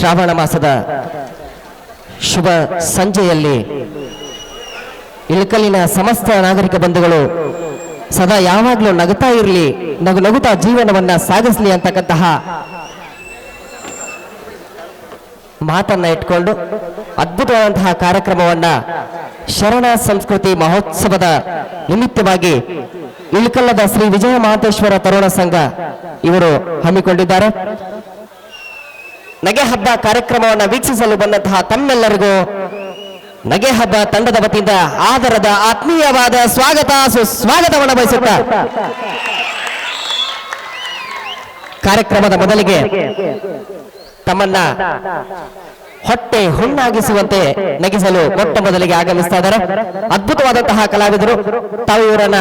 ಶ್ರಾವಣ ಮಾಸದ ಶುಭ ಸಂಜೆಯಲ್ಲಿ ಇಳಕಲ್ಲಿನ ಸಮಸ್ತ ನಾಗರಿಕ ಬಂಧುಗಳು ಸದಾ ಯಾವಾಗಲೂ ನಗುತ್ತಾ ಇರಲಿ, ನಗು ನಗುತ್ತಾ ಜೀವನವನ್ನ ಸಾಗಿಸಲಿ ಅಂತಕ್ಕಂತಹ ಮಾತನ್ನ ಇಟ್ಕೊಂಡು ಅದ್ಭುತವಾದಂತಹ ಕಾರ್ಯಕ್ರಮವನ್ನ ಶರಣ ಸಂಸ್ಕೃತಿ ಮಹೋತ್ಸವದ ನಿಮಿತ್ತವಾಗಿ ಇಳಕಲ್ಲದ ಶ್ರೀ ವಿಜಯ ಮಹಾಂತೇಶ್ವರ ತರುಣ ಸಂಘ ಇವರು ಹಮ್ಮಿಕೊಂಡಿದ್ದಾರೆ. ನಗೆ ಹಬ್ಬ ಕಾರ್ಯಕ್ರಮವನ್ನು ವೀಕ್ಷಿಸಲು ಬಂದಂತಹ ತಮ್ಮೆಲ್ಲರಿಗೂ ನಗೆ ಹಬ್ಬ ತಂಡದ ವತಿಯಿಂದ ಆದರದ ಆತ್ಮೀಯವಾದ ಸ್ವಾಗತ, ಸುಸ್ವಾಗತವನ್ನು ಬಯಸುತ್ತಾ. ಕಾರ್ಯಕ್ರಮದ ಮೊದಲಿಗೆ ತಮ್ಮನ್ನ ಹೊಟ್ಟೆ ಹುಣ್ಣಾಗಿಸುವಂತೆ ನಗಿಸಲು ಮೊಟ್ಟ ಮೊದಲಿಗೆ ಆಗಮಿಸ್ತಾ ಇದ್ದಾರೆ. ಅದ್ಭುತವಾದಂತಹ ಕಲಾವಿದರು, ತಾವು ಇವರನ್ನ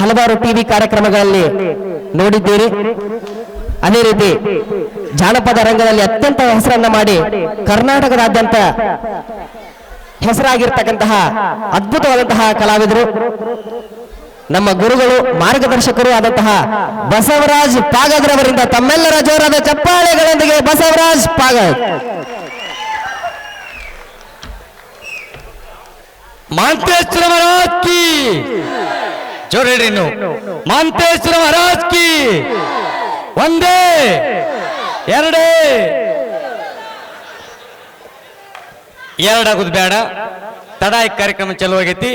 ಹಲವಾರು ಟಿವಿ ಕಾರ್ಯಕ್ರಮಗಳಲ್ಲಿ ನೋಡಿದ್ದೀರಿ. ಅದೇ ರೀತಿ ಜಾನಪದ ರಂಗದಲ್ಲಿ ಅತ್ಯಂತ ಹೆಸರನ್ನ ಮಾಡಿ ಕರ್ನಾಟಕದಾದ್ಯಂತ ಹೆಸರಾಗಿರ್ತಕ್ಕಂತಹ ಅದ್ಭುತವಾದಂತಹ ಕಲಾವಿದರು. ನಮ್ಮ ಗುರುಗಳು, ಮಾರ್ಗದರ್ಶಕರು ಆದಂತಹ ಬಸವರಾಜ್ ಪಾಗದ್ರವರಿಂದ ತಮ್ಮೆಲ್ಲರ ಜೋರಾದ ಚಪ್ಪಾಳೆಗಳೊಂದಿಗೆ ಬಸವರಾಜ್ ಪಾಗದ್. ಮಾಂತೇಶ್ವರ ಮಹಾರಾಜ್ ಕಿ. ಜೋರ್ ಹೇಳ್ರಿ ಮಾಂತೇಶ್ವರ ಕಿ. ಒಂದೇ ಎರಡೇ. ಎರಡಾಗುದು ಬೇಡ. ತಡ ಈ ಕಾರ್ಯಕ್ರಮ ಚಲೋ ಆಗೈತಿ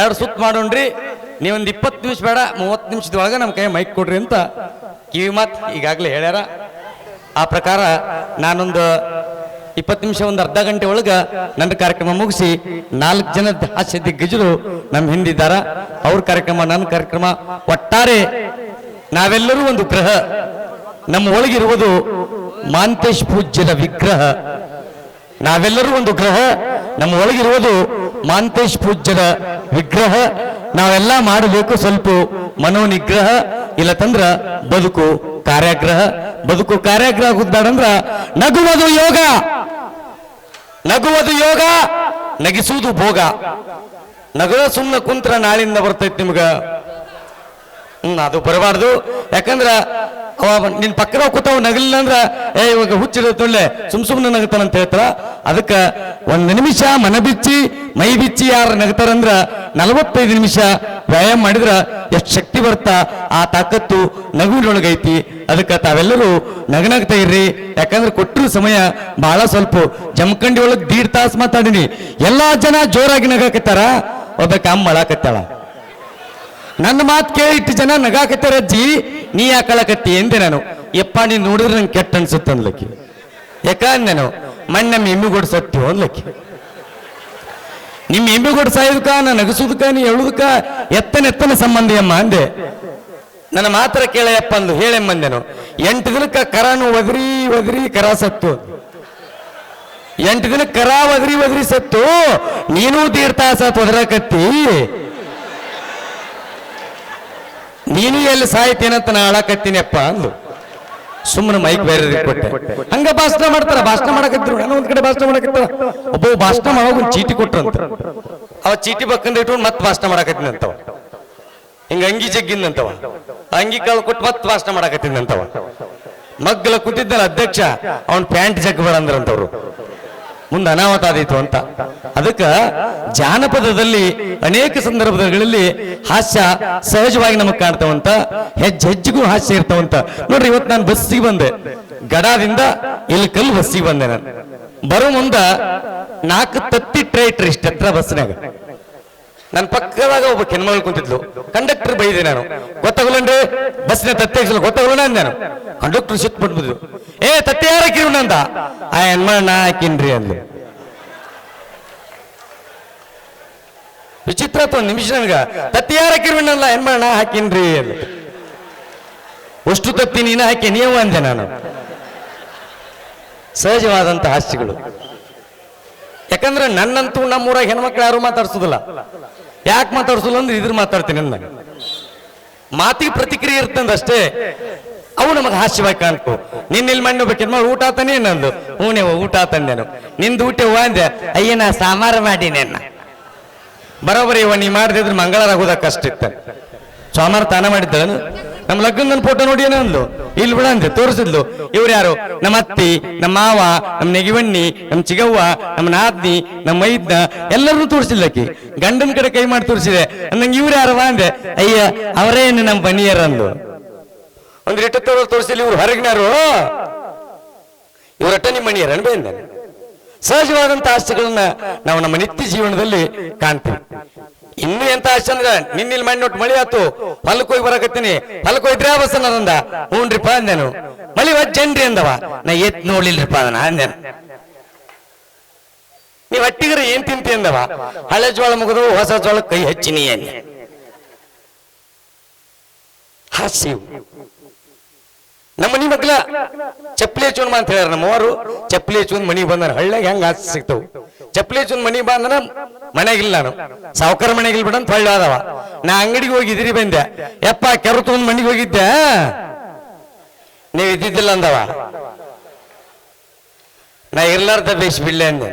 ಎರಡು ಸುತ್ತ ಮಾಡೋಣ್ರಿ. ನೀವೊಂದು ಇಪ್ಪತ್ತು ನಿಮಿಷ ಬೇಡ, ಮೂವತ್ತು ನಿಮಿಷದೊಳಗೆ ನಮ್ಮ ಕೈ ಮೈಕ್ ಕೊಡ್ರಿ ಅಂತ ಕಿವಿ ಮಾತು ಈಗಾಗಲೇ ಹೇಳ್ಯಾರ. ಆ ಪ್ರಕಾರ ನಾನೊಂದು ಇಪ್ಪತ್ತು ನಿಮಿಷ ಒಂದು ಅರ್ಧ ಗಂಟೆ ಒಳಗೆ ನನ್ನ ಕಾರ್ಯಕ್ರಮ ಮುಗಿಸಿ ನಾಲ್ಕು ಜನ ಹಾಸ್ಯ ದಿಗ್ಗಜರು ನಮ್ಮ ಹಿಂದಿದ್ದಾರ. ಅವ್ರ ಕಾರ್ಯಕ್ರಮ, ನನ್ನ ಕಾರ್ಯಕ್ರಮ ಒಟ್ಟಾರೆ ನಾವೆಲ್ಲರೂ ಒಂದು ಗ್ರಹ. ನಮ್ಮ ಒಳಗಿರುವುದು ಮಾಂತೇಶ್ ಪೂಜ್ಯರ ವಿಗ್ರಹ. ನಾವೆಲ್ಲರೂ ಒಂದು ಗ್ರಹ. ನಮ್ಮ ಒಳಗಿರುವುದು ಮಾಂತೇಶ್ ಪೂಜ್ಯರ ವಿಗ್ರಹ. ನಾವೆಲ್ಲ ಮಾಡಬೇಕು ಸ್ವಲ್ಪ ಮನೋನಿಗ್ರಹ, ಇಲ್ಲ ತಂದ್ರ ಬದುಕು ಕಾರ್ಯಾಗ್ರಹ. ಬದುಕು ಕಾರ್ಯಾಗ್ರಹ ಆಗುದಾಡಂದ್ರ ನಗುವುದು ಯೋಗ. ನಗುವುದು ಯೋಗ, ನಗಿಸುವುದು ಭೋಗ. ನಗುವ ಸುಮ್ಮನೆ ಕುಂತ್ರ ನಾಳಿಂದ ಬರ್ತೈತಿ ನಿಮ್ಗ. ಹ್ಮ್, ಅದು ಬರಬಾರ್ದು. ಯಾಕಂದ್ರ ಅವ ನಿನ್ ಪಕ್ಕದ ಕೂತಾವ್ ನಗಲಿಲ್ಲ ಅಂದ್ರ, ಏ, ಇವಾಗ ಹುಚ್ಚಿರತ್ತೊಳ್ಳೆ ಸುಮ್ ಸುಮ್ನೆ ನಗತಾನ ಅಂತ ಹೇಳ್ತಾರ ಅದಕ್ಕ ಒಂದ್ ನಿಮಿಷ ಮನ ಬಿಚ್ಚಿ, ಮೈ ಬಿಚ್ಚಿ ಯಾರು ನಗತಾರಂದ್ರ ನಲವತ್ತೈದು ನಿಮಿಷ ವ್ಯಾಯಾಮ ಮಾಡಿದ್ರ ಎಷ್ಟು ಶಕ್ತಿ ಬರ್ತಾ, ಆ ತಾಕತ್ತು ನಗುವಿನೊಳಗೈತಿ. ಅದಕ್ಕ ತಾವೆಲ್ಲರೂ ನಗನಗ್ತಾ ಇರ್ರಿ. ಯಾಕಂದ್ರೆ ಕೊಟ್ಟರು ಸಮಯ ಬಹಳ ಸ್ವಲ್ಪ. ಜಮಖಂಡಿ ಒಳಗ್ ದೀಡ್ ತಾಸು ಮಾತಾಡಿನಿ. ಎಲ್ಲಾ ಜನ ಜೋರಾಗಿ ನಗಾಕತ್ತಾರ. ಒಬ್ಬ ಕಾಮ್ ಅಳಾಕತ್ತಾಳ ನನ್ನ ಮಾತು ಕೇಳಿ ಇಟ್ಟು ಜನ ನಗಾಕತ್ತಾರ ಅಜ್ಜಿ ನೀ ಯಾಕಳಕತ್ತಿ ಎಂದೆ ನಾನು. ಯಪ್ಪ, ನೀನ್ ನೋಡಿದ್ರೆ ನಂಗೆ ಕೆಟ್ಟ ಅನ್ಸುತ್ತೆ ಅನ್ಲಕ್ಕಿ. ಯಾಕ ನಾನು? ಮಣ್ಣಮ್ಮ ಎಮ್ಮಿಗೊಡ್ ಸತ್ಯೋ ಅನ್ಲಕ್ಕಿ. ನಿಮ್ಮ ಎಮ್ಮಿಗೊಡ್ ಸಾಯೋದಕ್ಕ ನಾ ನಗಸುದಕ್ಕ ನೀ ಹೇಳುದಕ್ಕ ಎತ್ತನ ಎತ್ತನ ಸಂಬಂಧಿ ಅಮ್ಮ ಅಂದೆ. ನನ್ನ ಮಾತ್ರ ಕೇಳಯಪ್ಪ ಅಂದು ಹೇಳೆಮ್ಮಂದೆನು ಎಂಟು ದಿನಕ್ಕ ಕರಾನು ಒದರಿ ಒದರಿ, ಕರ ಸತ್ತು. ಎಂಟು ದಿನಕ್ಕೆ ಕರಾ ಒದರಿ ಒದರಿ ಸತ್ತು. ನೀನು ತೀರ್ಥ ತಾಸ ತೊದರಕತ್ತಿ ನೀನು ಎಲ್ಲಿ ಸಾಯ್ತೇನಂತ ನಾ ಆಳಕತ್ತೀನಿಯಪ್ಪ ಅಂದು ಸುಮ್ಮನೆ ಮೈಕ್ ಬೇರೆ ಕೊಟ್ಟೆ. ಹಂಗ ಭಾಷಣ ಮಾಡ್ತಾರ ಭಾಷಣ ಮಾಡಕತ್ತಿರು ನಾನು ಒಂದ್ ಕಡೆ ಭಾಷಣ ಮಾಡಕತ್ತಾರ ಒಬ್ಬ ಭಾಷಣ ಮಾಡೋ ಒಂದು ಚೀಟಿ ಕೊಟ್ರಂತ. ಅವ ಚೀಟಿ ಬಕ್ಕಂದ ಇಟ್ಕೊಂಡು ಮತ್ತೆ ಭಾಷಣ ಮಾಡಕತ್ತಿನಂತವ ಹಿಂಗ ಅಂಗಿ ಜಗ್ಗಿಂದಂತವ ಅಂಗಿ ಕಾಳು ಕೊಟ್ಟು ಮತ್ತೆ ಭಾಷಣ ಮಾಡಕತ್ತಿನಂತವ ಮಗ್ಗಲ ಕೂತಿದ್ದಲ್ಲ ಅಧ್ಯಕ್ಷ ಅವನ್ ಪ್ಯಾಂಟ್ ಜಗ್ ಬರಂದ್ರಂತವ್ರು ಮುಂದೆ ಅನಾಹುತ ಆದೀತು ಅಂತ. ಅದಕ್ಕೆ ಜಾನಪದದಲ್ಲಿ ಅನೇಕ ಸಂದರ್ಭಗಳಲ್ಲಿ ಹಾಸ್ಯ ಸಹಜವಾಗಿ ನಮಗೆ ಕಾಣ್ತಾವಂತ, ಹೆಜ್ಜೆ ಹೆಜ್ಜೆಗೂ ಹಾಸ್ಯ ಇರ್ತಾವಂತ. ನೋಡ್ರಿ, ಇವತ್ತು ನಾನು ಬಸ್ಸಿಗೆ ಬಂದೆ. ಗಡಾದಿಂದ ಇಲ್ಲಿ ಕಲ್ಲು ಬಸ್ಸಿಗೆ ಬಂದೆ ನಾನು. ಬರೋ ಮುಂದ ನಾಲ್ಕು ತತ್ತಿ ಟ್ರೇ ಇಟ್ರಿ ಇಷ್ಟ ಬಸ್ನಾಗ ನನ್ನ ಪಕ್ಕದಾಗ ಒಬ್ಬ ಕೆನ್ಮಗಳು ಕುಂತಿದ್ಲು. ಕಂಡಕ್ಟರ್ ಬೈದೆ ನಾನು. ಗೊತ್ತಾಗಲಂಡ್ರಿ ಬಸ್ನ ತತ್ತೆ ಹಾಕ್ಸಲ್ಲ ಗೊತ್ತಾಗಲ್ಲ ನಾನು. ಕಂಡಕ್ಟರ್ ಸಿಟ್ ಬಿಟ್ಬಿದ್ರು ಏ, ತತ್ತೆ ಯಾರ ಅಂದ ಆ ಹೆಣ್ಮಳ ನಾ ಹಾಕಿನ್ರಿ ಅಂದ್ಲು. ವಿಚಿತ್ರ ಒಂದು ನಿಮಿಷ ನನ್ಗ. ತತ್ತಿ ಯಾರ ಹಾಕಿರ್ವಿನಲ್ಲ ಹೆಣ್ಮಳ ನಾ ಹಾಕಿನ್ರಿ ಅಂದ್ಲು. ಅಷ್ಟು ತತ್ತಿ ನೀನು ಹಾಕಿ ನೀವು ಅಂದೆ ನಾನು. ಸಹಜವಾದಂತ ಹಾಸ್ಯಗಳು ಯಾಕಂದ್ರೆ ನನ್ನಂತೂ ನಮ್ಮೂರ ಹೆಣ್ಮಕ್ಳು ಯಾರು ಮಾತಾಡ್ಸೋದಿಲ್ಲ. ಯಾಕೆ ಮಾತಾಡ್ಸೋಲ್ಲ ಅಂದ್ರೆ ಇದ್ರ ಮಾತಾಡ್ತೀನಿ ಅಂದಾಗ. ಮಾತಿಗೆ ಪ್ರತಿಕ್ರಿಯೆ ಇರ್ತಂದ ಅಷ್ಟೇ, ಅವು ನಮಗೆ ಹಾಸ್ಯವಾಗಿ ಕಾಣ್ತು ನಿನ್ನ ಇಲ್ಲಿ ಮಣ್ಣು ಬೇಕಿದ್ ಊಟ ಆತನೇ ನಂದು. ಹೂನೇವ ಊಟ ಆತಂದೇನು. ನಿಂದು ಊಟ ಹೂವ ಅಂದೆ, ಅಯ್ಯ ನಾ ಸಾಮಾರ ಮಾಡೀನಿ ಅನ್ನ. ಬರೋಬರಿ ಇವ ನೀ ಮಾಡಿದ್ರೆ ಮಂಗಳಾರ ಆಗೋದ ಕಷ್ಟ ಇತ್ತ ಸೋಮವಾರ ತಾನ ಮಾಡಿದ್ದನು ನಮ್ಮ ಲಗ್ನದ ಫೋಟೋ ನೋಡಿ ಏನೋ ಅಂದ್ಲು. ಇಲ್ಲಿ ಬಿಡ ಅಂದೆ ತೋರಿಸಿದ್ಲು. ಇವ್ರು ಯಾರು? ನಮ್ಮ ಅತ್ತಿ, ನಮ್ಮ ಮಾವ, ನಮ್ಮ ನೆಗಿವಣ್ಣಿ, ನಮ್ಮ ಚಿಗವ್ವ, ನಮ್ಮ ನಾದ್ನಿ, ನಮ್ಮ ಮೈದ್ನ ಎಲ್ಲರನ್ನೂ ತೋರಿಸಿಲ್ಲ ಆಕಿ. ಗಂಡನ ಕಡೆ ಕೈ ಮಾಡಿ ತೋರಿಸಿದೆ. ನಂಗೆ ಇವ್ರು ಯಾರವ ಅಂದೆ ಅಯ್ಯ ಅವರೇನು ನಮ್ಮ ಬನಿಯರ್ ಅಂದ್ಲು. ಒಂದ್ ರಿಟ್ಟ ತೋರಿಸಿಲ್ಲ ಇವ್ರು ಹೊರಗಿನಾರು ಇವರಟ್ಟ ನಿಮ್ಮ ಮಣಿಯರ್ ಅನ್ಬೇ ನಾನು. ಸಹಜವಾದಂತ ಆಸ್ತಿಗಳನ್ನ ನಾವು ನಮ್ಮ ನಿತ್ಯ ಜೀವನದಲ್ಲಿ ಕಾಣ್ತೀವಿ. ಇನ್ನು ಎಂತ ಆಶ್ಚರ್ಯ ನಿನ್ನ ನಿನ್ನಿಲ್ ಮಣ್ಣು ಮಳೆ ಆತು ಹೊಲಕ್ ಹೋಗಿ ಬರಕತ್ತೀನಿ. ಹೊಲಕ್ ಹೋಗಿದ್ರೆ ಅದಂದ ಅಂದ ಹ್ಞೂನ್ರಿಪ್ಪ ಅಂದೆನು ಮಳಿ ವಜ್ಜನ್ರಿ ಅಂದವ? ನಾ ಎತ್ ನೋಡ್ಲಿಲ್ರಿಪ್ಪ ಅದನ್ನ ಅಂದೆನು ನೀವ್ ಹಟ್ಟಿಗರ ಏನ್ ತಿಂತಿ ಅಂದವ? ಹಳೆ ಜೋಳ ಮುಗಿದು ಹೊಸ ಜೋಳ ಕೈ ಹಚ್ಚಿನಿ ಹಾಸ್ಯವು ನಮ್ಮ ಮನಿ ಮಗ್ಲ ಚಪ್ಪಲಿ ಹಚ್ಚು ಅಂತ ಹೇಳ್ಯಾರ ನಮ್ಮವರು ಚಪ್ಪಲಿ ಚೂನ್ ಮನಿ ಬಂದಾನ ಹಳ್ಳ್ಯಾಗ ಹೆಂಗ ಆಸೆ ಸಿಗ್ತಾವ. ಚಪ್ಪಲಿ ಚೂನ್ ಮನಿ ಬಂದನ ಮನೆಗಿಲ್ಲ ನಾನು. ಸಾವುಕಾರ ಮನೆಗಿಲ್ ಬಿಡಂತ ಹಳ್ಳಿ ಅದಾವ ನಾ ಅಂಗಡಿಗೆ ಹೋಗಿ ಬಂದೆ. ಯಪ್ಪ ಕೆರೆ ತಗೊಂಡ್ ಮನಿಗೆ ಹೋಗಿದ್ದೆ ನೀವ್ ಇದ್ದಿದ್ದಿಲ್ಲ ಅಂದವ. ನಾ ಇರ್ಲಾರ್ದ ಬೇಸ್ ಬಿಡ್ಲೆ ಅಂದೆ.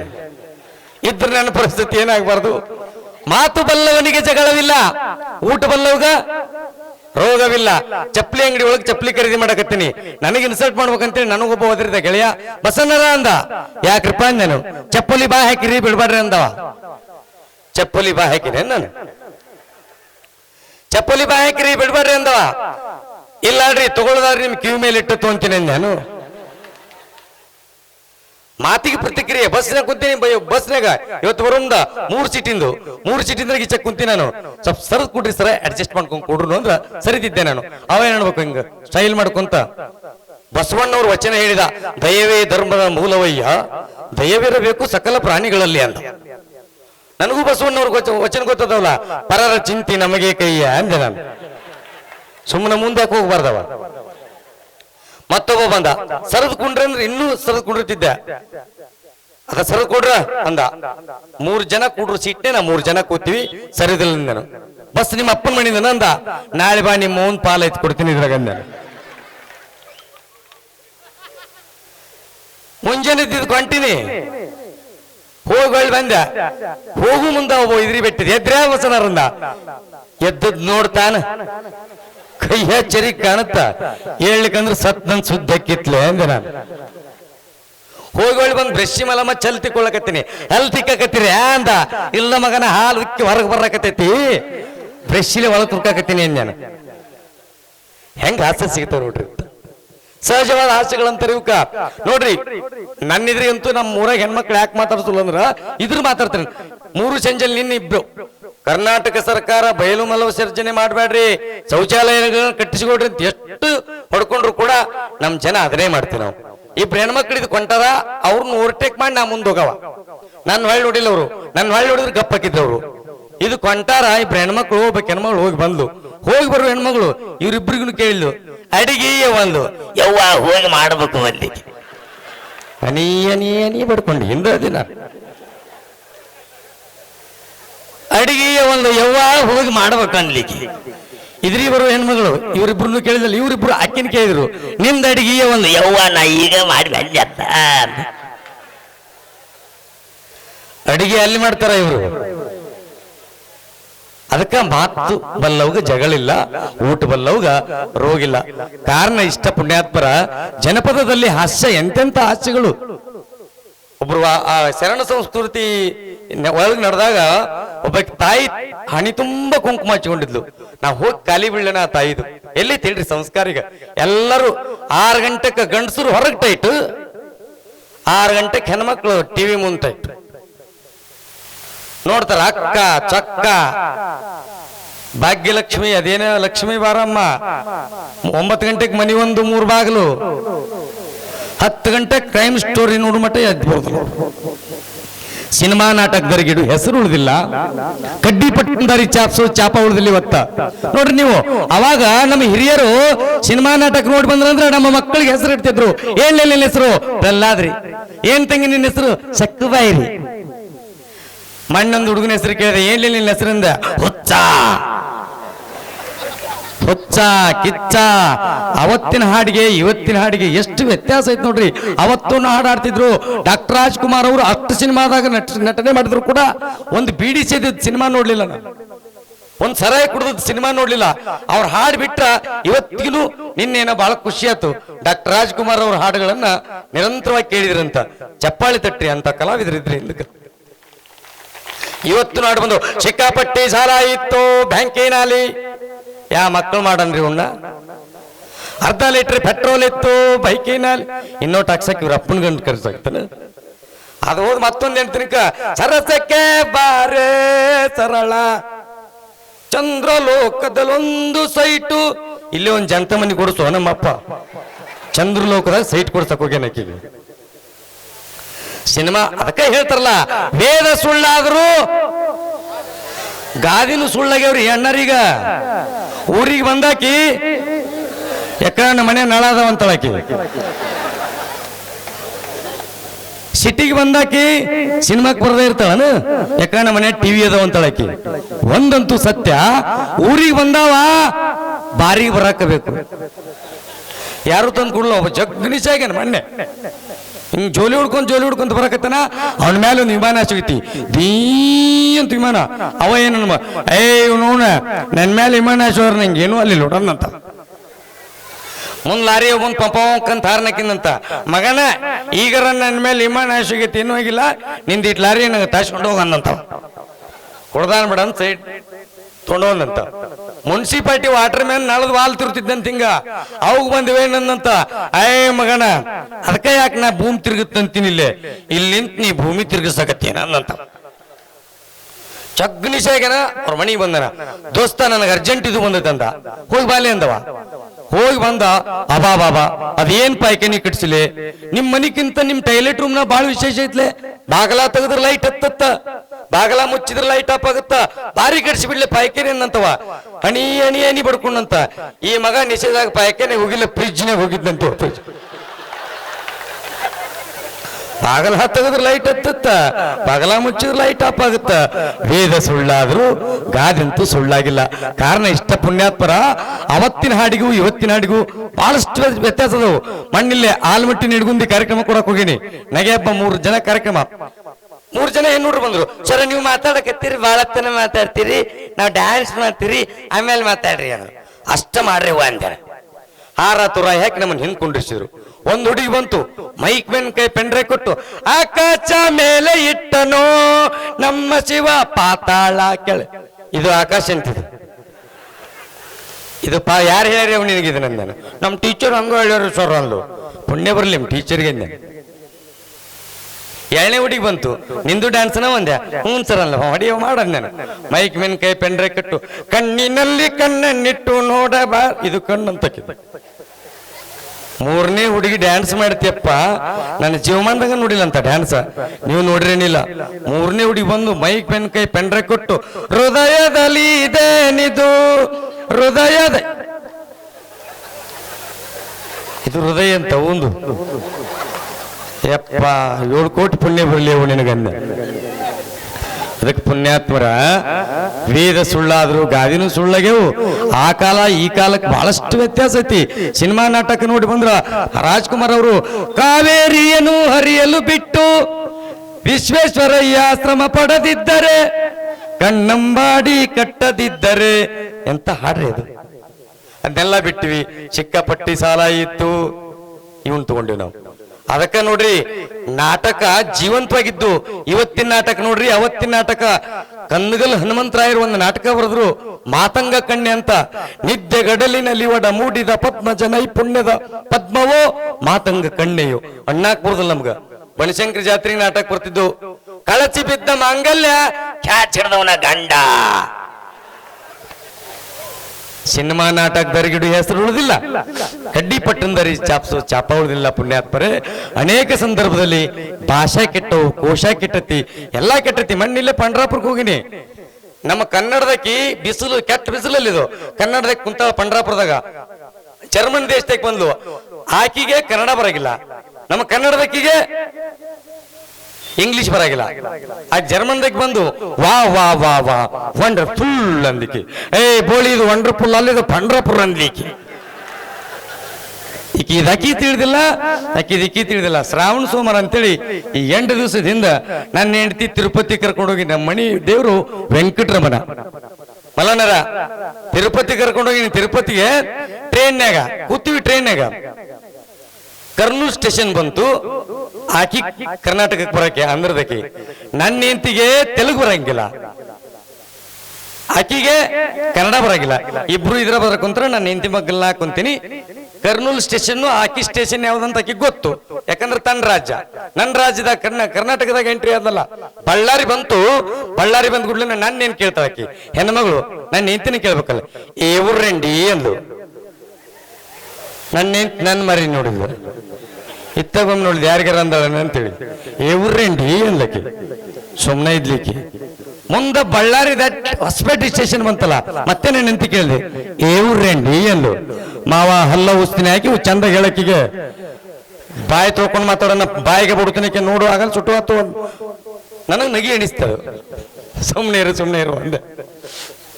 ಇದ್ರ ನನ್ನ ಪರಿಸ್ಥಿತಿ ಏನಾಗಬಾರ್ದು ಮಾತು ಬಲ್ಲವನಿಗೆ ಜಗಳವಿಲ್ಲ. ಊಟ ಬಲ್ಲವಗ ರೋಗವಿಲ್ಲ. ಚಪ್ಪಲಿ ಅಂಗಡಿ ಒಳಗೆ ಚಪ್ಪಲಿ ಖರೀದಿ ಮಾಡಕತ್ತೀನಿ. ನನಗೆ ಇನ್ಸಲ್ಟ್ ಮಾಡ್ಬೇಕಂತೇಳಿ ನನಗೊಬ್ಬ ಓದಿರಿದ ಗೆಳೆಯ ಬಸನ್ನರ ಅಂದ. ಯಾಕ್ರಿಪ್ಪ ನಾನು ಚಪ್ಪಲಿ ಬಾ ಹಾಕಿರಿ ಬಿಡ್ಬಾರ್ರಿ ಅಂದವ. ಚಪ್ಪಲಿ ಬಾ ಹಾಕಿರಿ ನಾನು ಚಪ್ಪಲಿ ಬಾ ಹಾಕಿರಿ ಬಿಡ್ಬಾರ್ರಿ ಅಂದವ. ಇಲ್ಲಾಡ್ರಿ, ತಗೊಳ್ದಾರ್ರಿ, ನಿಮ್ ಕಿವಿ ಮೇಲೆ ಇಟ್ಟು ಅಂದೆ ನಾನು. ಮಾತಿಗೆ ಪ್ರತಿಕ್ರಿಯೆ. ಬಸ್ನಾಗ ಕುಂತೀನಿ ಬಸ್ನಾಗ ಇವತ್ತು ಬರೋಂದ ಮೂರ್ ಸೀಟಿಂದು. ಮೂರ್ ಸೀಟಿಂದ ಈಚೆ ಕುಂತೀನಿ ನಾನು. ಸ್ವಲ್ಪ ಸರದ್ ಕೊಡ್ರಿ ಸರ ಅಡ್ಜಸ್ಟ್ ಮಾಡ್ಕೊಂಡ್ ಕೊಡ್ರು ಅಂದ್ರೆ ಸರಿದಿದ್ದೆ ನಾನು. ಅವ ಏನ್ ಹೇಳ್ಬೇಕು ಹಿಂಗ? ಸ್ಟೈಲ್ ಮಾಡ್ಕೊಂತ. ಬಸವಣ್ಣವ್ರ ವಚನ ಹೇಳಿದ, ದಯವೇ ಧರ್ಮದ ಮೂಲವಯ್ಯ ದಯವಿರಬೇಕು ಸಕಲ ಪ್ರಾಣಿಗಳಲ್ಲಿ ಅಂತ ನನಗೂ ಬಸವಣ್ಣವ್ರ ವಚನ ಗೊತ್ತದವಲ್ಲ ಪರರ ಚಿಂತೆ ನಮಗೆ ಕೈಯ ಅಂದೆ ನಾನು. ಸುಮ್ಮನೆ ಮುಂದೆ ಹೋಗ್ಬಾರ್ದವ. ಮತ್ತೊಬ್ಬ ಬಂದ, ಸರದ್ ಕುಂಡ್ರೆ ಅಂದ್ರೆ ಇನ್ನೂ ಸರದ್ ಕುಂಡಿರ್ತಿದ್ದೆ ಅದ ಸರ್ ಕೊಡ್ರ? ಅಂದ. ಮೂರ್ ಜನ ಕೂಡ್ರು ಸೀಟ್ನೆ ನಾ ಮೂರ್ ಜನ ಕೂತೀವಿ, ಸರಿದಿಲ್ಲ ಬಸ್ ನಿಮ್ಮ ಅಪ್ಪನ ಮಣಿದ ಅಂದ. ನಾಳೆ ಬಾ, ನಿಮ್ಮ ಓನ್ ಪಾಲ್ ಐತ್ ಕೊಡ್ತೀನಿ ಇದ್ರಾಗ ನಾನು. ಮುಂಜಾನೆ ಇದ್ದಿದ್ ಕೊಂಟಿನಿ ಹೋಗಿ ಬಂದ. ಹೋಗು ಮುಂದ ಒಬ್ಬ ಇದ್ರಿ ಬೆಟ್ಟಿದ್. ಎದ್ರ ವಸನಾರಂದ ಎದ್ದದ್ ನೋಡ್ತಾನ. ಕೈ ಚರಿ ಕಾಣುತ್ತ. ಹೇಳ್ಲಿಕ್ಕಂದ್ರೆ ಸತ್ ನನ್ ಸುದ್ದಿ ಕಿತ್ಲೆ ಅಂದೆ ನಾನು. ಹೋಗಿ ಬಂದು ಬ್ರಷಿ ಮಲಮ ಚಲ್ ಆ ಅಂದ. ಇಲ್ಲ ಮಗನ ಹಾಲು ಉಕ್ಕಿ ಹೊರಗೆ ಬರಕತ್ತೈತಿ ಬ್ರಷ್ಲಿ ಒಳಗೆ ತುರ್ಕಾಕತ್ತೀನಿ ನಾನು. ಹೆಂಗ್ ಹಾಸ್ಯ ಸಿಗ್ತಾವ ನೋಡ್ರಿ ಸಹಜವಾದ ಹಾಸ್ಯಗಳಂತಾರೆ ಇವಕ್ಕ ನೋಡ್ರಿ ನನ್ನಿದ್ರಿ ಅಂತೂ ನಮ್ಮ ಊರಾಗ ಹೆಣ್ಮಕ್ಳು ಯಾಕೆ ಮಾತಾಡ್ಸಲ್ಲ ಅಂದ್ರ ಇದ್ರ ಮಾತಾಡ್ತಾರೆ ಮೂರು ಸಂಜೆಲಿ ನಿನ್ನ ಇಬ್ರು. ಕರ್ನಾಟಕ ಸರ್ಕಾರ ಬಯಲು ಮಲ ವಿಸರ್ಜನೆ ಮಾಡಬೇಡ್ರಿ ಶೌಚಾಲಯಗಳನ್ನ ಕಟ್ಟಿಸಿಕೊಡ್ರಿ ಅಂತ ಎಷ್ಟು ಹೊಡ್ಕೊಂಡ್ರು ಕೂಡ ನಮ್ ಜನ ಅದನ್ನೇ ಮಾಡ್ತೀವಿ ನಾವು. ಇಬ್ರು ಹೆಣ್ಮಕ್ಳು ಇದು ಕೊಂಟಾರ ಅವ್ರನ್ನ ಓವರ್ಟೇಕ್ ಮಾಡಿ ನಾ ಮುಂದೆ ಹೋಗವ. ನನ್ನ ಹೊಳ್ಳಿ ನೋಡಿಲ್ಲ ಅವರು. ನನ್ನ ಹೊಳ್ಳಿ ನೋಡಿದ್ರೆ ಗಪ್ ಹಾಕಿದ್ದವ್ರು ಇದು ಕೊಂಟಾರ ಇಬ್ರು ಹೆಣ್ಮಕ್ಳು ಹೋಗ್ಬೇಕು ಹೆಣ್ಮಕ್ಳು ಹೋಗಿ ಬಂದ್ಲು. ಹೋಗಿ ಬರುವ ಹೆಣ್ಮಗಳು ಇವ್ರಿಬ್ರಿಗೂ ಕೇಳಿದ್ಲು ಅಡಿಗೆ ಒಂದು. ಯವ್ವ ಹೋಗಿ ಮಾಡ್ಬೇಕು ಅಲ್ಲಿ. ಅನೀ ಅನೀ ಅನೀ ಬಡ್ಕೊಂಡು ಹಿಂದೆ ದಿನ. ಅಡಿಗೆ ಒಂದು ಯವ್ವ ಹೋಗಿ ಮಾಡ್ಬೇಕು ಅನ್ಲಿಕ್ಕೆ. ಇದ್ರಿ ಬರುವ ಹೆಣ್ಮಗಳು ಇವರಿಬ್ರು ಕೇಳಿದಲ್ಲ ಇವರಿಬ್ರು ಅಕ್ಕಿನ ಕೇಳಿದ್ರು ನಿಮ್ದು ಅಡಿಗೆ ಒಂದು ಯವ್ವ ನಾ ಈಗ ಮಾಡಿ ಅಡಿಗೆ ಅಲ್ಲಿ ಮಾಡ್ತಾರ ಇವರು. ಅದಕ್ಕ ಮಾತು ಬಲ್ಲವ್ಗ ಜಗಳಿಲ್ಲ, ಊಟ ಬಲ್ಲವ್ಗ ರೋಗಿಲ್ಲ. ಕಾರಣ ಇಷ್ಟ ಪುಣ್ಯಾತ್ಮರ ಜನಪದದಲ್ಲಿ ಹಾಸ್ಯ ಎಂತೆಂತ ಹಾಸ್ಯಗಳು. ಒಬ್ರು ಆ- ಶರಣ ಸಂಸ್ಕೃತಿ ಒಳಗ್ ನಡೆದಾಗ ಒಬ್ಬ ತಾಯಿ ಹಣಿ ತುಂಬಾ ಕುಂಕುಮ ಹಚ್ಕೊಂಡಿದ್ಲು ನಾ ಹೋಗಿ ಖಾಲಿ ಬೀಳೋಣ ಆ ತಾಯಿದು. ಎಲ್ಲಿ ತಿಳ್ರಿ ಸಂಸ್ಕಾರ ಈಗ? ಎಲ್ಲರೂ ಆರು ಗಂಟೆಗೆ ಗಂಡಸರು ಹೊರಗೆ ಟೈಟ್. ಆರು ಗಂಟೆಗೆ ಹೆಣ್ಮಕ್ಳು ಟಿವಿ ಮುಂದೆ ಟೈಟ್. ನೋಡ್ತಾರ ಅಕ್ಕ, ಚಕ್ಕ. ಭಾಗ್ಯಲಕ್ಷ್ಮಿ, ಅದೇನೋ ಲಕ್ಷ್ಮಿ ಬಾರಮ್ಮ? ಒಂಬತ್ತು ಗಂಟೆಗೆ ಮನಿ ಒಂದು ಮೂರು ಬಾಗಿಲು. ಹತ್ತು ಗಂಟೆ ಕ್ರೈಮ್ ಸ್ಟೋರಿ ನೋಡು ಮಟ್ಟ ಎದ್ದು ಸಿನಿಮಾ ನಾಟಕದವರಿಗೆ ಹೆಸರು ಉಳಿದಿಲ್ಲ. ಕಡ್ಡಿ ಪಟ್ಟಣದಾರಿ ಚಾಪ್ಸು, ಚಾಪ ಉಳಿದಿಲ್ಲ ಇವತ್ತ. ನೋಡ್ರಿ ನೀವು, ಅವಾಗ ನಮ್ಮ ಹಿರಿಯರು ಸಿನಿಮಾ ನಾಟಕ ನೋಡಿ ಬಂದ್ರಂದ್ರೆ ನಮ್ಮ ಮಕ್ಕಳಿಗೆ ಹೆಸರು ಇಡ್ತಿದ್ರು. ಏನ್ ನಿನ್ನ ಹೆಸರು? ಪ್ರಹ್ಲಾದ್ರಿ. ಏನ್ ತಂಗಿ ನಿನ್ನ ಹೆಸರು? ಸಕ್ಕುಬಾಯಿರಿ ಮಣ್ಣೊಂದು ಹುಡುಗನ ಹೆಸರು ಕೇಳಿದೆ, ಏನ್ ನಿನ್ನ ಹೆಸರಿಂದ ಹುಚ್ಚ. ಹುಚ್ಚ, ಕಿಚ್ಚ. ಅವತ್ತಿನ ಹಾಡಿಗೆ, ಇವತ್ತಿನ ಹಾಡಿಗೆ ಎಷ್ಟು ವ್ಯತ್ಯಾಸ ಐತೆ ನೋಡ್ರಿ. ಅವತ್ತು ಹಾಡು ಆಡ್ತಿದ್ರು ಡಾಕ್ಟರ್ ರಾಜ್ಕುಮಾರ್ ಅವರು ಹತ್ತು ಸಿನಿಮಾದಾಗ ನಟ, ನಟನೆ ಮಾಡಿದ್ರು ಕೂಡ ಒಂದು ಬೀಡಿ ಸೇದಿದ್ ಸಿನಿಮಾ ನೋಡ್ಲಿಲ್ಲ ನಾನು. ಒಂದ್ ಸರಾಯಿ ಕುಡ್ದು ಸಿನಿಮಾ ನೋಡ್ಲಿಲ್ಲ. ಅವ್ರ ಹಾಡ್ ಬಿಟ್ಟ ಇವತ್ತಿಗೂ ನಿನ್ನೇನ ಬಹಳ ಖುಷಿ ಆಯ್ತು. ಡಾಕ್ಟರ್ ರಾಜ್ಕುಮಾರ್ ಅವ್ರ ಹಾಡುಗಳನ್ನ ನಿರಂತರವಾಗಿ ಕೇಳಿದ್ರಂತ. ಚಪ್ಪಾಳಿ ತಟ್ಟಿ ಅಂತ ಕಲಾವಿದರಿದ್ರಿ ಇಲ್ಲಿ ಇವತ್ತು ನಾಡು ಬಂದು ಸಿಕ್ಕಾಪಟ್ಟಿ ಸಾಲ ಇತ್ತು ಬ್ಯಾಂಕಿನಲ್ಲಿ. ಯಾ ಮಕ್ಕಳು ಮಾಡನ್ರಿ ಉಣ್ಣ ಅರ್ಧ ಲೀಟರ್ ಪೆಟ್ರೋಲ್ ಇತ್ತು ಬೈಕಿನಲ್ಲಿ. ಇನ್ನೋ ಟಾಕ್ಸಕ್ಕೆ ಇವ್ರ ಅಪ್ಪನ ಗಂಟು ಕರ್ಸಾಗ್ತಾನೆ ಅದು ಹೋದ್ ಮತ್ತೊಂದು ಹೇಳ್ತೀನಿಕ ಸರಸಕ್ಕೆ ಬಾರೇ ಸರಳ. ಚಂದ್ರ ಲೋಕದಲ್ಲೊಂದು ಸೈಟು. ಇಲ್ಲಿ ಒಂದು ಜಂತ ಮನೆ ಕೊಡಿಸು ನಮ್ಮಪ್ಪ. ಚಂದ್ರಲೋಕದಾಗ ಸೈಟ್ ಕೊಡ್ಸಕ್ ಹೋಗ್ಯಾನಕ್ಕಿಗೆ ಸಿನಿಮಾ ಅದಕ್ಕೆ ಹೇಳ್ತಾರಲ್ಲ ವೇದ ಸುಳ್ಳಾದ್ರು ಗಾದಿನು ಸುಳ್ಳಾಗ್ಯವ್ರಿ ಹೆಣ್ಣರೀಗ. ಊರಿಗೆ ಬಂದಾಕಿ ಯಾಕಂದ್ರೆ ಮನೆ ನಳ ಅದಾವಂತಳಾಕಿ ಸಿಟಿಗೆ ಬಂದಾಕಿ ಸಿನಿಮಾಕ್ ಬರದೇ ಇರ್ತಾಳನ? ಯಾಕಂದ್ರೆ ಮನೆ ಟಿವಿ ಅದಾವಂತಳಾಕಿ ಒಂದಂತೂ ಸತ್ಯ, ಊರಿಗೆ ಬಂದಾವ, ಬಾರಿಗೆ ಬರಾಕಬೇಕು ಯಾರು ತಂದು ಕೊಡ್ಲ? ಒಬ್ಬ ಜಗ್ನಿಸಾಗ್ಯಾನ ಮೊನ್ನೆ. ಹಿಂಗೆ ಜೋಲಿ ಹುಡ್ಕೊಂಡ್ ಜೋಲಿ ಹುಡ್ಕೊಂತ ಬರಕತ್ತಾನ? ಅವನ ಮೇಲೆ ಒಂದು ವಿಮಾನ ಸಿಗತಿ. ದೀ ಅಂತ ವಿಮಾನ. ಅವ ಏನು ಏ ನೋಣ ನನ್ನ ಮೇಲೆ ವಿಮಾನ ಹಾಸೋರ್ ನಂಗೆ ಏನು ಅಲ್ಲಿ ನೋಡೋಣಂತ ಮುಂದ್ ಲಾರಿ ಒಬ್ಬನ್ ಪಂಪ ಹೋಗ್ಕಂತ ಹಾರ್ನಕ್ಕಿಂದಂತ ಮಗನ, ಈಗರ ನನ್ನ ಮೇಲೆ ವಿಮಾನ ಹಾಸಿಗೈತಿ ಏನೂ ಆಗಿಲ್ಲ. ನಿಂದ ಇಟ್ ಲಾರಿ ನಂಗೆ ತಾಸ್ಕೊಂಡು ಹೋಗಂದಂತ ಹೊಡ್ದಾನ್ ಬಿಡ ಅಂತ ಸೈಡ್ ಮುನ್ಸಿಪಾಲ್ಟಿ ವಾಟರ್ ಮ್ಯಾನ್ ನಳದ್ ವಾಲ್ ತಿರುತ್ತಿದ್ದಂತ ಹಿಂಗ. ಅವಾಗ ಬಂದಿವೆ ನನ್ನಂತ. ಅಯ್ಯ ಮಗನ, ಅದಕ್ಕ ಯಾಕೆ ನಾ ಭೂಮಿ ತಿರುಗುತ್ತಂತೀನಿ ಇಲ್ಲೇ? ಇಲ್ಲಿ ಇಲ್ಲಿಂತ ನೀ ಭೂಮಿ ತಿರುಗಿಸಕತ್ತೀನ ಅಂದಂತ ಚಗ್ನಿಸಾಗ್ಯಾನ ಅವ್ರ ಮನೆಗೆ ಬಂದನ. ದೋಸ್ತ, ನನಗೆ ಅರ್ಜೆಂಟ್ ಇದು ಬಂದೈತಂದ. ಹೋಗಿ ಬಾಲೆ ಅಂದವ. ಹೋಗಿ ಬಂದ ಅಬಾ ಬಾಬಾ ಅದೇನ್ ಪಾಯ್ಕನಿ ಕಟ್ಸಿಲೆ? ನಿಮ್ ಮನಿಕ್ಕಿಂತ ನಿಮ್ ಟಾಯ್ಲೆಟ್ ರೂಮ್ನ ಬಾಳ ವಿಶೇಷ ಐತ್ಲೆ? ಬಾಗಲ ತೆಗೆದ್ರ ಲೈಟ್ ಹತ್ತತ್ತ ಬಾಗಲ ಮುಚ್ಚಿದ್ರೆ ಲೈಟ್ ಆಫ್ ಆಗುತ್ತ? ಬಾರಿ ಗಡಿಸಿ ಬಿಡ್ಲಿ ಪಾಯ್ಕೇನೆ ಅಂತವ ಹಣಿ ಹಣಿ ಹಣಿ ಬಡ್ಕೊಂಡಂತ. ಈ ಮಗ ನಿಷೇಧಾಗ ಪಾಯ್ಕೇನೆ ಹೋಗಿಲ್ಲ ಫ್ರಿಜ್ನೇ ಹೋಗಿದ್ದಂತ ಬಾಗಲ ತೆಗೆದ್ರೆ ಲೈಟ್ ಹತ್ತತ್ತ. ಬಾಗಲ ಮುಚ್ಚಿದ್ರೆ ಲೈಟ್ ಆಫ್ ಆಗುತ್ತ? ವೇದ ಸುಳ್ಳಾದ್ರೂ, ಗಾದಂತೂ ಸುಳ್ಳಾಗಿಲ್ಲ. ಕಾರಣ ಇಷ್ಟ ಪುಣ್ಯಾತ್ಮರ, ಅವತ್ತಿನ ಹಾಡಿಗೂ, ಇವತ್ತಿನ ಹಾಡಿಗೂ ಬಹಳಷ್ಟು ವ್ಯತ್ಯಾಸ ಅದಾವು. ಮಣ್ಣಿಲ್ಲೇ ಆಲ್ಮಟ್ಟಿ ನಿಡ್ಗುಂದಿ ಕಾರ್ಯಕ್ರಮ ಕೊಡಕ್ ಹೋಗಿನಿ. ನಗೆ ಹಬ್ಬ ಮೂರು ಜನ ಕಾರ್ಯಕ್ರಮ. ಮೂರ್ ಜನ ಹೆಣ್ಣುಡ್ರು ಬಂದ್ರು. ಸರ, ನೀವು ಮಾತಾಡಕತ್ತೀರಿ ಭಾಳ ಮಾತಾಡ್ತೀರಿ, ನಾವು ಡ್ಯಾನ್ಸ್ ಮಾಡ್ತೀರಿ, ಆಮೇಲೆ ಮಾತಾಡ್ರಿ ಅಂದ್ರು. ಅಷ್ಟ ಮಾಡ್ರಿ ಹೂವ ಅಂತಾರೆ ಹಾರ ತುರ ಯಾಕೆ ನಮ್ಮನ್ನ ಹಿಂಗ್ ಕುಂಡ್ರಿಸಿದ್ರು. ಒಂದ್ ಹುಡುಗಿ ಬಂತು, ಮೈಕ್ ಮೇನ್ ಕೈ ಪೆಂಡ್ರೆ ಕೊಟ್ಟು, ಆಕಾಶ ಮೇಲೆ ಇಟ್ಟನೋ, ನಮ್ಮ ಶಿವ ಪಾತಾಳ ಕೆಳ. ಇದು ಆಕಾಶ ಅಂತಿದೆ. ಇದು ಪಾ ಯಾರು ಹೇಳಿ ಅವ್ ನಿನಗಿದೆ ನಾನು ನಮ್ಮ ಟೀಚರ್ ಹಂಗ ಹೇಳ್ಯಾರ ಸರ್ ಅಂದು ಪುಣ್ಯ ಬರ್ಲಿ ನಿಮ್ ಟೀಚರ್ಗೆ ಎರಡನೇ ಹುಡುಗಿ ಬಂತು. ನಿಂದು ಡ್ಯಾನ್ಸ್ನ ಒಂದೆ. ಹ್ಞೂ ಸರ್ ಅಲ್ಲ ಹೊಡಿಯೋ ಮಾಡ ನಾನು. ಮೈಕ್ ಮೇನ್ ಕೈ ಪೆಂಡ್ರೆ ಕಟ್ಟು. ಕಣ್ಣಿನಲ್ಲಿ ಕಣ್ಣನ್ನಿಟ್ಟು ನೋಡಬಾ ಇದು ಕಣ್ಣಂತ ಮೂರನೇ ಹುಡುಗಿ ಡ್ಯಾನ್ಸ್ ಮಾಡ್ತೀಯಪ್ಪ. ನನ್ನ ಜೀವಮಾನದಾಗ ನೋಡಿಲ್ಲ ಅಂತ ಡ್ಯಾನ್ಸ್ ನೀವು ನೋಡ್ರೇನಿಲ್ಲ. ಮೂರನೇ ಹುಡುಗಿ ಬಂದು ಮೈಕ್ ಪೆನ್ ಕೈ ಪೆಂಡ್ರೆ ಕೊಟ್ಟು, ಹೃದಯದಲ್ಲಿ ಇದೇನಿದು? ಹೃದಯದ ಇದು ಹೃದಯ ಅಂತ ಒಂದು ಯಪ್ಪ, ಏಳು ಕೋಟಿ ಪುಣ್ಯ ಬರಲಿ ಅವು ನಿನಗಂದ. ಅದಕ್ಕೆ ಪುಣ್ಯಾತ್ಮರ, ವೇದ ಸುಳ್ಳಾದ್ರು ಗಾದಿನೂ ಸುಳ್ಳಾಗ್ಯವು. ಆ ಕಾಲ, ಈ ಕಾಲಕ್ಕೆ ಬಹಳಷ್ಟು ವ್ಯತ್ಯಾಸ ಐತಿ. ಸಿನಿಮಾ ನಾಟಕ ನೋಡಿ ಬಂದ್ರ ರಾಜ್ಕುಮಾರ್ ಅವರು, ಕಾವೇರಿಯನ್ನು ಹರಿಯಲು ಬಿಟ್ಟು ವಿಶ್ವೇಶ್ವರಯ್ಯ ಆಶ್ರಮ ಪಡೆದಿದ್ದರೆ, ಕಣ್ಣಂಬಾಡಿ ಕಟ್ಟದಿದ್ದರೆ ಎಂತ ಹಾಡ್ರಿ ಅದು. ಅದನ್ನೆಲ್ಲ ಬಿಟ್ಟಿವಿ ಚಿಕ್ಕಪಟ್ಟಿ ಸಾಲ ಇತ್ತು. ಇವನ್ ತಗೊಂಡಿವಿ ನಾವು. ಅದಕ್ಕ ನೋಡ್ರಿ, ನಾಟಕ ಜೀವಂತವಾಗಿದ್ದು, ಇವತ್ತಿನ ನಾಟಕ ನೋಡ್ರಿ, ಅವತ್ತಿನ ನಾಟಕ. ಕನ್ನಗಲ್ ಹನುಮಂತರಾಯರು ಒಂದು ನಾಟಕ ಬರೆದ್ರು, ಮಾತಂಗ ಕಣ್ಣೆ ಅಂತ. ನಿದ್ದೆ ಗಡಲಿನಲ್ಲಿ ಒಡ ಮೂಡಿದ ಪದ್ಮಜ ನೈಪುಣ್ಯದ ಪದ್ಮವೋ ಮಾತಂಗ ಕಣ್ಣೆಯೋ. ಅಣ್ಣಾಕ್ ಬರುದಿಲ್ಲ ನಮ್ಗ. ಬನಶಂಕರಿ ಜಾತ್ರೆ ನಾಟಕ ಬರ್ತಿದ್ದು. ಕಳಚಿ ಬಿದ್ದ ಮಾಂಗಲ್ಯ, ಕ್ಯಾಚ್ ಹಿಡ್ದವನ ಗಂಡ. ಸಿನಿಮಾ ನಾಟಕದರಿಗಿಡು ಹೆಸರು ಉಳಿದಿಲ್ಲ. ಕಡ್ಡಿ ಪಟ್ಟಂದರಿ ಚಾಪ್ಸು ಚಾಪ ಉಳಿದಿಲ್ಲ ಪುಣ್ಯಾತ್ಮರೇ. ಅನೇಕ ಸಂದರ್ಭದಲ್ಲಿ ಭಾಷಾ ಕೆಟ್ಟವು, ಕೋಶ ಕೆಟ್ಟತಿ, ಎಲ್ಲಾ ಕೆಟ್ಟತಿ. ಮಣ್ಣಿಲ್ಲೇ ಪಂಡ್ರಾಪುರಕ್ಕೆ ಹೋಗಿನಿ. ನಮ್ಮ ಕನ್ನಡದಕ್ಕಿ ಬಿಸಿಲು, ಕೆಟ್ಟ ಬಿಸಿಲಲ್ಲಿ ಇದು ಕನ್ನಡದಕ್ಕೆ ಕುಂತ ಪಂಡ್ರಾಪುರದಾಗ. ಜರ್ಮನ್ ದೇಶದಾಗ ಬಂದು ಆಕಿಗೆ ಕನ್ನಡ ಬರಗಿಲ್ಲ. ನಮ್ಮ ಕನ್ನಡದಕ್ಕಿಗೆ ಇಂಗ್ಲಿಷ್ ಬರಾಗಿಲ್ಲ. ಆ ಜರ್ಮನ್ದಾಗ ಬಂದು ವಾ ವಾ ವಾ ವಾ ವಂಡರ್ಫುಲ್ ಅಂದಿಕೆ ಏ ಬೋಳಿ, ಇದು ವಂಡರ್ಫುಲ್ ಅಲ್ಲಿದು ಪಂಡ್ರಪುರ ಅಂದ್ಲಿಕ್ಕೆ. ಈಕಿ ಇದಕ್ಕಿ ತಿಳಿದಿಲ್ಲ ಆಕಿ ಇದಕ್ಕಿ ತಿಳಿದಿಲ್ಲ. ಶ್ರಾವಣ ಸೋಮವಾರ ಅಂತೇಳಿ ಈ ಎಂಟು ದಿವಸದಿಂದ ನನ್ನ ಹೆಂಡತಿ ತಿರುಪತಿ ಕರ್ಕೊಂಡೋಗಿ ನಮ್ಮ ಮಣಿ ದೇವರು ವೆಂಕಟರಮಣ. ಮಲನರ ತಿರುಪತಿ ಕರ್ಕೊಂಡೋಗಿ ತಿರುಪತಿಗೆ ಟ್ರೈನ್ಯಾಗ ಕೂತೀವಿ ಟ್ರೈನ್ಯಾಗ ಕರ್ನೂಲ್ ಸ್ಟೇಷನ್ ಬಂತು. ಆಕಿ ಕರ್ನಾಟಕಕ್ಕೆ ಬರಕ್ಕೆ ಆಂಧ್ರದಕ್ಕೆ ನನ್ನ ಹೆಂಡತಿಗೆ ತೆಲುಗು ಬರಂಗಿಲ್ಲ. ಆಕಿಗೆ ಕನ್ನಡ ಬರಂಗಿಲ್ಲ. ಇಬ್ರು ಇದ್ರ ಬರ ಕುಂತ್ರ ನಾನು ಹೆಂಡತಿ ಮಗ್ಗಲ್ನ ಕುಂತೀನಿ ಕರ್ನೂಲ್ ಸ್ಟೇಷನ್ ಆಕಿ ಸ್ಟೇಷನ್ ಯಾವ್ದಂತ ಆಕಿ ಗೊತ್ತು. ಯಾಕಂದ್ರೆ ತನ್ನ ರಾಜ್ಯ. ನನ್ನ ರಾಜ್ಯದಾಗ ಕರ್ನ, ಕರ್ನಾಟಕದಾಗ ಎಂಟ್ರಿ ಆದಲ್ಲ. ಬಳ್ಳಾರಿ ಬಂತು. ಬಳ್ಳಾರಿ ಬಂದ ಕೂಡಲೇ ನನ್ನ ಏನ್ ಕೇಳ್ತಾಳ ಆಕಿ? ಹೆಣ್ಮಗಳು ನನ್ನ ಹೆಂಡತಿನ ಕೇಳ್ಬೇಕಲ್ಲ. ಏ ಊರ್ರೆಂಡಿ ಅಂದು ನನ್ನ ಹೆಂಡ್ತಿ ನನ್ನ ಮರಿ ನೋಡಿದ್ಲು. ಇತ್ತಾಗೊಮ್ಮೆ ನೋಡಿದ್ ಯಾರಿಗಾರ ಅಂದಾಳನ ಅಂತೇಳಿ. ಏ ಊರ್ರೆಂಡಿ ಅನ್ಲಕ್ಕೆ ಸುಮ್ಮನೆ ಇದ್ಲಿಕ್ಕೆ. ಮುಂದೆ ಬಳ್ಳಾರಿ ದಟ್ ಹೊಸಪೇಟೆ ಸ್ಟೇಷನ್ ಬಂತಲ್ಲ, ಮತ್ತೆ ನಾನು ನಿಂತು ಕೇಳಿದೆ ಏ ಊರ್ರೆಂಡಿ ಅಂದ್ಲು. ಮಾವ ಹಲ್ಲ ಉಸ್ತಿನಿ ಹಾಕಿ ಚಂದ ಹೇಳಕ್ಕಿಗೆ ಬಾಯಿ ತೊಳ್ಕೊಂಡು ಮಾತಾಡೋಣ, ಬಾಯಿಗೆ ಬಿಡ್ತೀನಿ ನೋಡು ಆಗಲ್ಲ ಸುಟ್ಟು ಹತ್ತು ನನಗೆ ನಗಿ ಎಣಿಸ್ತದೆ ಸುಮ್ಮನೆ ಇರು ಸುಮ್ಮನೆ ಇರು ಅಂದೆ.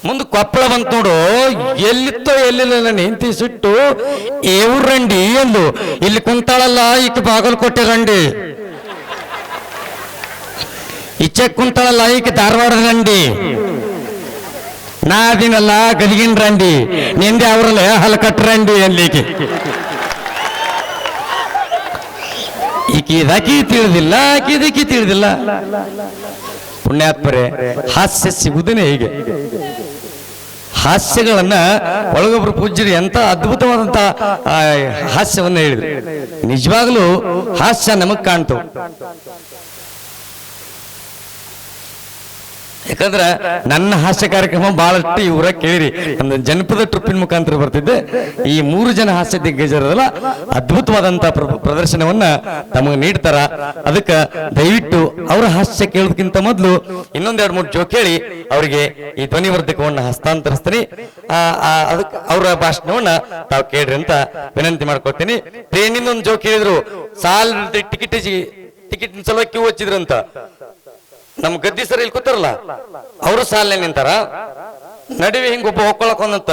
ಮುಂದೆ ಕೊಪ್ಪಳ ಬಂತು ನೋಡು. ಎಲ್ಲಿತ್ತೋ ಎಲ್ಲಿಲ್ಲ ನನ್ನ ಹೆಂಡತಿ ಸುಟ್ಟು. ಏವ್ರ ರಂಡಿ ಎಂದು. ಇಲ್ಲಿ ಕುಂತಾಳಲ್ಲ, ಈಕ ಬಾಗಲಕೋಟೆ ರಂಡಿ. ಈಚೆ ಕುಂತಾಳಲ್ಲ, ಈಕ ಧಾರವಾಡ ರಂಡಿ. ನಾ ಅದಿನಲ್ಲ ಗದಗಿನ ರಂಡಿ. ನಿಂದೆ ಅವರಲ್ಲ ಹಲಕಟ್ ರಂಡಿ ಅಲ್ಲಿಗೆ ಈಕಿ ಇದಕಿ ತಿಳಿದಿಲ್ಲ, ಆಕಿ ಇದಕ್ಕೆ ತಿಳಿದಿಲ್ಲ. ಪುಣ್ಯಾತ್ಮರೇ, ಹಾಸ್ಯ ಸಿಗುವುದೇನೆ ಹೀಗೆ. ಹಾಸ್ಯಗಳನ್ನ ಒಳಗೊಬ್ರು ಪೂಜ್ಯರು ಎಂತ ಅದ್ಭುತವಾದಂತ ಹಾಸ್ಯವನ್ನ ಹೇಳಿದ್ರು. ನಿಜವಾಗ್ಲೂ ಹಾಸ್ಯ ನಮಗ್ ಕಾಣ್ತು. ಯಾಕಂದ್ರ ನನ್ನ ಹಾಸ್ಯ ಕಾರ್ಯಕ್ರಮ ಬಹಳಷ್ಟು ಇವರ ಕೇಳಿರಿ. ಒಂದು ಜನಪದ ಟ್ರಿಪ್ಪಿನ ಮುಖಾಂತರ ಬರ್ತಿದ್ದೆ. ಈ ಮೂರು ಜನ ಹಾಸ್ಯ ದಿಗ್ಗಜರಲ್ಲ ಅದ್ಭುತವಾದಂತ ಪ್ರ- ಪ್ರದರ್ಶನವನ್ನ ತಮಗೆ ನೀಡ್ತಾರ. ಅದಕ್ಕ ದಯವಿಟ್ಟು ಅವರ ಹಾಸ್ಯ ಕೇಳೋದಕ್ಕಿಂತ ಮೊದಲು ಇನ್ನೊಂದೆರಡು ಮೂರು ಜೋಕ್ ಹೇಳಿ ಅವರಿಗೆ ಈ ಧ್ವನಿವರ್ಧಕವನ್ನ ಹಸ್ತಾಂತರಿಸ್ತೀನಿ. ಅದಕ್ಕೆ ಅವರ ಭಾಷಣವನ್ನ ತಾವು ಕೇಳ್ರಿ ಅಂತ ವಿನಂತಿ ಮಾಡ್ಕೊತೀನಿ ಟ್ರೈನಿಂದ ಒಂದು ಜೋಕ್ ಹೇಳಿದ್ರು ಸಾಲ್ ಟಿಕೆಟ್ ಟಿಕೆಟ್ ಸಲುವಾಗಿ ಕ್ಯೂ ಹಚ್ಚಿದ್ರಂತ. ನಮ್ ಗದ್ದಿ ಸರ್ ಇಲ್ಲಿ ಕೂತಾರಲ್ಲ, ಅವರು ಸಾಲನೆ ನಿಂತಾರ. ನಡುವೆ ಹಿಂಗ ಒಬ್ಬ ಹೊಕ್ಕೊಳಕ್ ಒಂದಂತ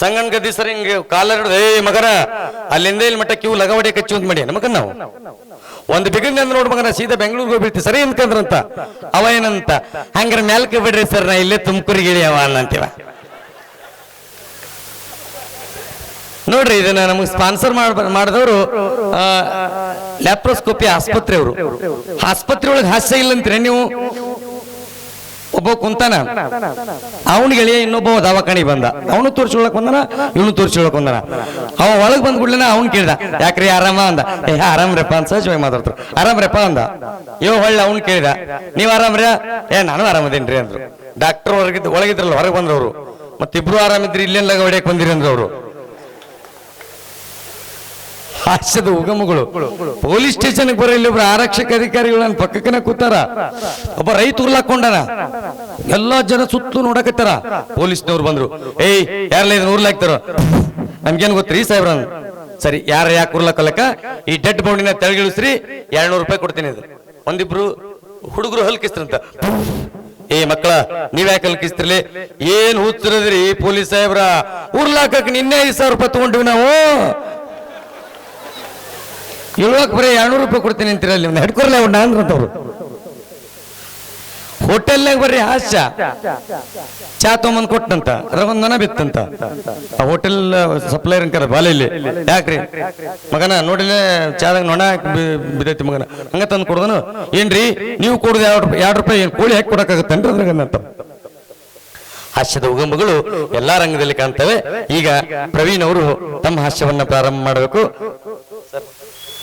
ಸಂಗನ್ ಗದ್ದಿ ಸರ್ ಹಿಂಗ ಕಾಲ ಏ ಮಗನ, ಅಲ್ಲಿಂದ ಇಲ್ಲಿ ಮಟ್ಟ ಕ್ಯೂ ಲಗವಡೆ ಕಚ್ಚಿ ಅಂತ ಮಾಡಿ ನಮಗ ನಾವು? ಒಂದು ಬಿಗಿನ ನೋಡ್ ಮಗನ, ಸೀದಾ ಬೆಂಗಳೂರಿಗೆ ಹೋಗ್ಬಿಡ್ತಿ. ಸರಿ ಅನ್ಕಂದ್ರಂತ ಅವ ಏನಂತ, ಹಂಗಾರ ಮ್ಯಾಲ್ಕ ಬಿಡ್ರಿ ಸರ್, ನಾ ಇಲ್ಲೇ ತುಮಕೂರಿಗೆ ಇಳಿಯವ ಅನ್ನಂತೀವ. ನೋಡ್ರಿ, ಇದನ್ನ ನಮಗೆ ಸ್ಪಾನ್ಸರ್ ಮಾಡಿದವರು ಲ್ಯಾಪ್ರೋಸ್ಕೋಪಿ ಆಸ್ಪತ್ರೆ ಅವರು. ಆಸ್ಪತ್ರೆ ಒಳಗೆ ಹಾಸ್ಯ ಇಲ್ಲಂತೀರ, ನೀವು. ಒಬ್ಬ ಕುಂತಾನ. ಅವನ ಗೆಳೆಯ ಇನ್ನೊಬ್ಬ ದವಾಖಾನೆ ಬಂದ. ಅವನು ತೋರಿಸ್ಕೊಳಕ್ ಬಂದನ, ಇವನು ತೋರಿಸ್ಕೊಳಕ್ ಬಂದನ. ಅವ ಒಳಗ್ ಬಂದ್ ಕೂಡ್ಲೇನ ಅವ್ನು ಕೇಳ್ದ, ಯಾಕ್ರಿ ಆರಾಮ? ಅಂದ. ಏ, ಆರಾಮ್ರಪ್ಪ ಅಂತ ಸಹಜವಾಗಿ ಮಾತಾಡ್ತಾರೆ. ಆರಾಮ್ರಪ್ಪ ಅಂದ. ಯೋ, ಹೊಳ್ಳ, ಅವ್ನು ಕೇಳಿದ. ನೀವ್ ಆರಾಮ್ರ? ಏ, ನಾನು ಆರಾಮದೇನ್ರಿ ಅಂದ್ರು. ಡಾಕ್ಟರ್ ಹೊರಗಿದ್ ಒಳಗಿದ್ರಲ್ಲ, ಹೊರಗೆ ಬಂದ್ರವ್ರು ಮತ್ತಿಬ್ರು ಆರಾಮಿದ್ರಿ, ಇಲ್ಲೆಲ್ಲ ಹೊಡೆಯಕ್ ಬಂದಿರಿ ಅಂದ್ರು ಅವರು. ಹಾಸ್ಯದ ಉಗಮಗಳು. ಪೊಲೀಸ್ ಸ್ಟೇಷನ್ ಬರೋ ಒಬ್ರು ಆರಕ್ಷಕ ಅಧಿಕಾರಿಗಳು ನನ್ನ ಪಕ್ಕಕ್ಕನೆ ಕೂತಾರ. ಒಬ್ಬ ರೈತ ಉರ್ಲಾಕೊಂಡನ. ಎಲ್ಲಾ ಜನ ಸುತ್ತು ನೋಡಕತ್ತಾರ. ಪೊಲೀಸ್ನವ್ರು ಬಂದ್ರು. ಏಯ್ ಯಾರಲ್ಲ ಇದನ್ನ ಉರ್ಲಾಕ್ತಾರ? ನಮ್ಗೇನ್ ಗೊತ್ತ್ರಿ ಸಾಹೇಬ್ರ. ಸರಿ, ಯಾರ ಯಾಕೆ ಉರ್ಲಾಕಲ್ಲಕ ಈ ಡೆಡ್ ಬೌಂಡಿನ ತೆಳಗಿಳಿಸ್ರಿ, ಎರಡ್ನೂರು ರೂಪಾಯಿ ಕೊಡ್ತೀನಿ ಇದು. ಒಂದಿಬ್ರು ಹುಡುಗರು ಹಲ್ಕಿಸ್ತಂತ ಏ ಮಕ್ಕಳ, ನೀವ್ ಯಾಕೆ ಹಲ್ಕಿಸ್ತಿರ್ಲಿ? ಏನ್ ಹುಚ್ಚಿರದ್ರಿ ಪೊಲೀಸ್ ಸಾಹೇಬ್ರ? ಉರ್ಲಾಕಕ್ ನಿನ್ನೆ ಐದು ಸಾವಿರ ರೂಪಾಯಿ ತಗೊಂಡ್ವಿ ನಾವು. ಇಳುವಕ್ ಬರೀ ಎರಡ್ನೂರು ರೂಪಾಯಿ ಕೊಡ್ತೀನಿ ಅಂತೀರಲ್ಲ ನೀವು ಹೆಡ್ಕೊರ್ಲೆ ಅವ್ನ ಅಂದ್ರಂತವ್ರು ಹೋಟೆಲ್ನಾಗ ಬರ್ರಿ ಹಾಸ್ಯ. ಚಾ ತೊಗೊಂಬಂದು ಕೊಟ್ಟಂತ ಅದ್ರಾಗ ಒಂದ್ ನನ ಬಿತ್ತಂತ. ಆ ಹೋಟೆಲ್ ಸಪ್ಲೈರ್ ಅಂಕಾರ ಬಾಲೆಯಲ್ಲಿ ಯಾಕ್ರಿ? ಮಗನ ನೋಡಿಲೆ ಚಾದಾಗ ನೊಣ ಬಿದ್ದೈತಿ ಮಗನ. ಹಂಗ ತಂದು ಕೊಡ್ದನು? ಏನ್ರಿ? ನೀವು ಕೊಡುದು ಎರಡು ರೂಪಾಯಿ ಎರಡು ರೂಪಾಯಿ ಕೋಳಿ ಹಾಕಿ ಕೊಡಕ್ಕಾಗತ್ತೇನ್ರಿ ಅದ್ರಾಗ ಅಂತ ಹಾಸ್ಯದ ಉಗಮಗಳು ಎಲ್ಲಾ ರಂಗದಲ್ಲಿ ಕಾಣ್ತವೆ. ಈಗ ಪ್ರವೀಣ್ ಅವರು ತಮ್ಮ ಹಾಸ್ಯವನ್ನ ಪ್ರಾರಂಭ ಮಾಡಬೇಕು.